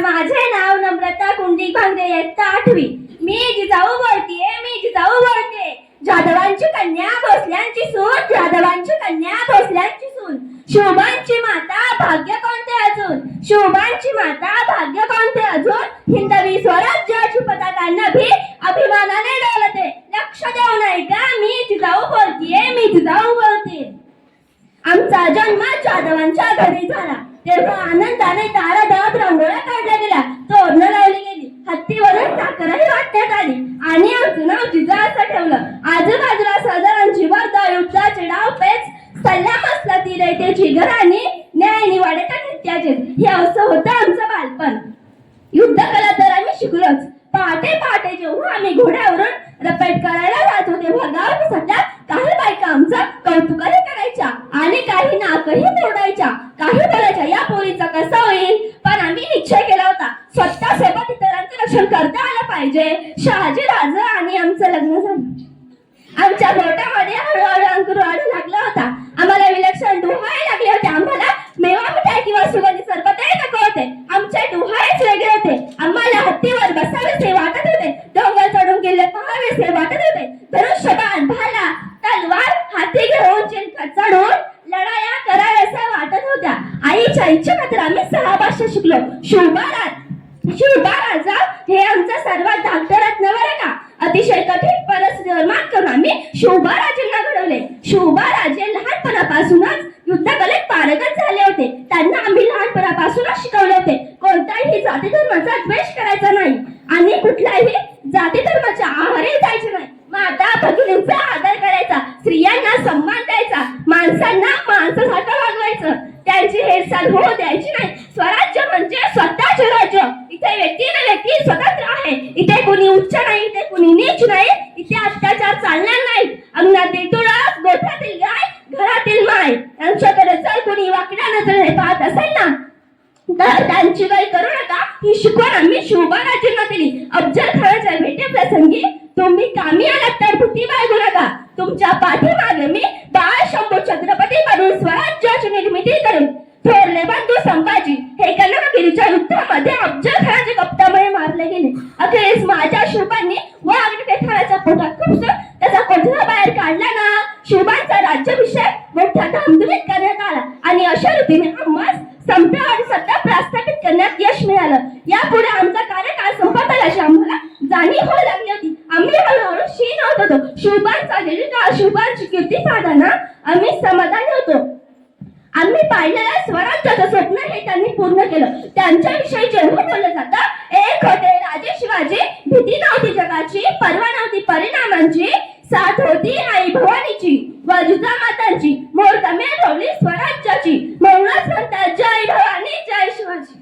माझे नाव नम्रता कुंडी भांगरे इयत्ता आठवी. मी जिजाऊ बोलतीये मी जिजाऊ बोलते. जाधवांची कन्या भोसल्यांची सून जाधवांची कन्या भोसल्यांची सून. शोभांची माता भाग्य कोणते अजून? शोभांची माता भाग्य कोणते अजून? हिंदवी स्वराज्याची पताकांना भी अभिमानाने डोलते. लक्ष देऊ नाही का मी जिजाऊ बोलतीये मी जिजाऊ बोलते. आमचा जन्म जाधवांच्या घरी झाला. तेव्हा आनंदाने तारा दात रांगोळ्या काढल्या गेल्या तोरणं लावली गेली हत्तीवरून साखरही वाटण्यात आली आणि आमचं नाव जिजा असं ठेवलं आजूबाजूला साधारण वर्दळ युद्धाचे डाव पेच सल्ला मसला ती रयतेची घराणी न्याय निवाडे तर नित्याचे हे असं होतं आमचं बालपण. युद्ध कला तर आम्ही शिकलोच. पहाटे पहाटे जेव्हा आम्ही घोड्यावरून रपेट करायला जात होते भगावर सध्या काही बायका आमचा कौतुकही करायच्या आणि काही नाकही तोडायच्या. काही बोलायच्या या पोरीचा कसं होईल? पण आम्ही निश्चय केला होता स्वतः सोबत इतरांचं रक्षण करता आलं पाहिजे. शहाजी राजा आणि आमचं लग्न झालं. आमच्या बोटामध्ये हळूहळू अंकुर वाढू लागला होता. आम्हाला विलक्षण डोहाळे लागले होते. आम्हाला मेवा मिठाई किंवा सुगंधी सरबतही नको होते. आमचे डोहाळेच वेगळे होते. आम्हाला हत्तीवर बसावेसे वाटत होते. डोंगर चढून गेले पहावेसे वाटत होते. धनुष्यबाण भाला तलवार हाती घेऊन चिलखत चढून लढाया कराव्याच्या वाटत होत्या. आईच्या इच्छेखातर आम्ही सहा भाषा शिकलो. शुभारा शिवबा राजा हे आमचा सर्वात धाकटं रत्न बरं का? अतिशय कठीण परिस्थितीवर शोभा राजेंना घडवले. शोभा राजे लहानपणापासूनच युद्धकलेत पारगत झाले होते. त्यांना आम्ही लहानपणापासूनच शिकवले होते. कोणत्याही जाती धर्माचा द्वेष करायचा नाही. आणि कुठल्याही जाती धर्माच्या आहारी जायचे नाही. माता भगिनींचा आदर करायचा स्त्रियांना सन्मान द्यायचा माणसांना माणसासारखं वागवायचं. त्यांची हेरसाल होऊ द्यायची नाही. स्वराज्य म्हणजे स्वतःचे राज्य. इथे व्यक्ती व्यक्ती स्वतंत्र आहे. इथे कुणी उच्च नाही इथे कुणी नीच नाही. इथे अत्याचार चालणार नाही. अंगणातील तुळस गोठ्यातील गाय घरातील माय. यांच्याकडे जर कोणी वाकड्या नजरेने पाहत असेल ना? तर त्यांची गाय करू नका ही शिकवण आम्ही शिवबाराजींना दिली. अफजल खानाच्या भेटेप्रसंगी तुम्ही कामी आलात तर भीती बाळगू नका. तुमच्या पाठीमागे मी बाळ शंभू छत्रपती म्हणून स्वराज्याची निर्मिती करून. थोरले बंधू संभाजी शिवबांचा राज्याभिषेक मोठ्या धामधुमीत करण्यात आला. आणि अशा रीतीने आम्हाला समता आणि सत्ता प्रस्थापित करण्यात यश मिळालं. यापुढे आमचा कार्यकाळ संपत आल्याची आम्हाला जाणीव होऊ लागली होती. आम्ही हळूहळू क्षीण होत होतो शिवबांचा दीर्घकाळ शिवबांची कीर्ती साधना आम्ही समाधानी होतो. आम्ही पाहिलेल्या स्वराज्याचं स्वप्न हे त्यांनी पूर्ण केलं. त्यांच्याविषयी जेव्हा बोललं जातं एक होते राजे शिवाजी भीती नव्हती जगाची परवा नव्हती परिणामांची સાથ હોતી આઈ ભવાનીજી વજુતા માતાજી, મોર તમે રોલી સ્વરાજ્યજી. મૌળા સંતા જય ભવાની, જય શિવાજી.